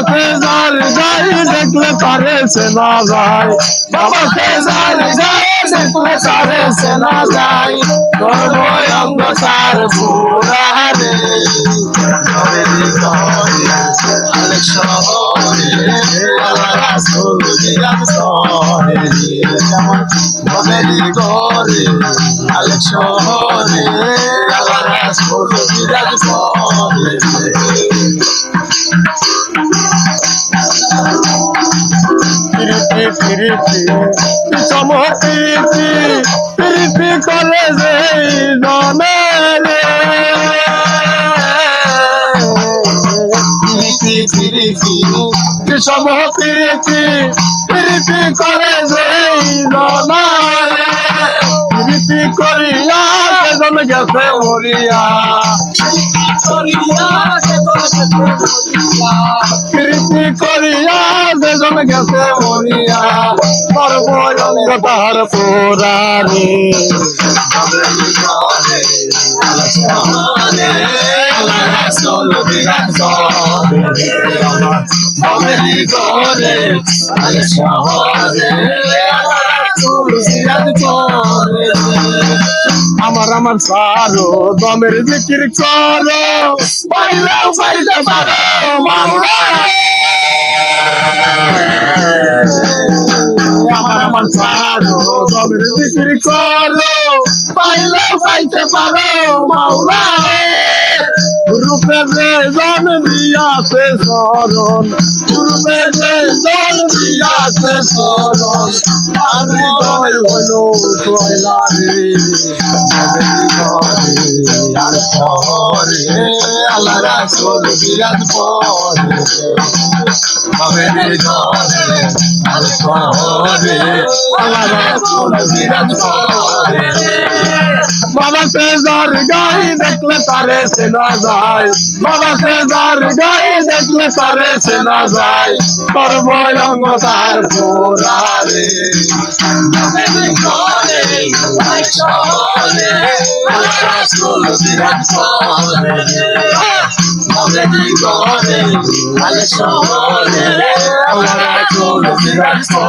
বাবাকে যার যাই দেখলে তারে চেনা যায় বাবাকে যার যাই দেখলে তারে চেনা যায় ধর্ময় অন্ধকার পুরারে শহরে পিরিপি চমকিপি পিরিপি করে যে জনে রে পিরিপি পিরিপি বিষম পিরিপি পিরিপি করে যে জনে রে পিরিপি করিয়া সেজন গেছে মরিয়া প্রীতি করিয়া সেজন গেছে মরিয়া সর্বঙ্গতার পুরারে আমার আমার সারো দমের বিক্রি করো। মামলা আমার সারো দমের বিক্রি করো পাইলেও পাইতে পারো মাওলা রূপে যে জন দিয়াছে শরণ রূপে যে জন দিয়াছে শরণ আমি হইল কয়লা রে শহরে আল্লাহ রাসূল বিরাজ বাবা সে গাই দেখলে তারে চেনা যায়। বাবা সে যার গাই দেখলে তারে চেনা যায়। তোর ভয়ঙ্গ তার পোড়ারে হবে বিপদে আলে শহরে আমরা করবে রাখবে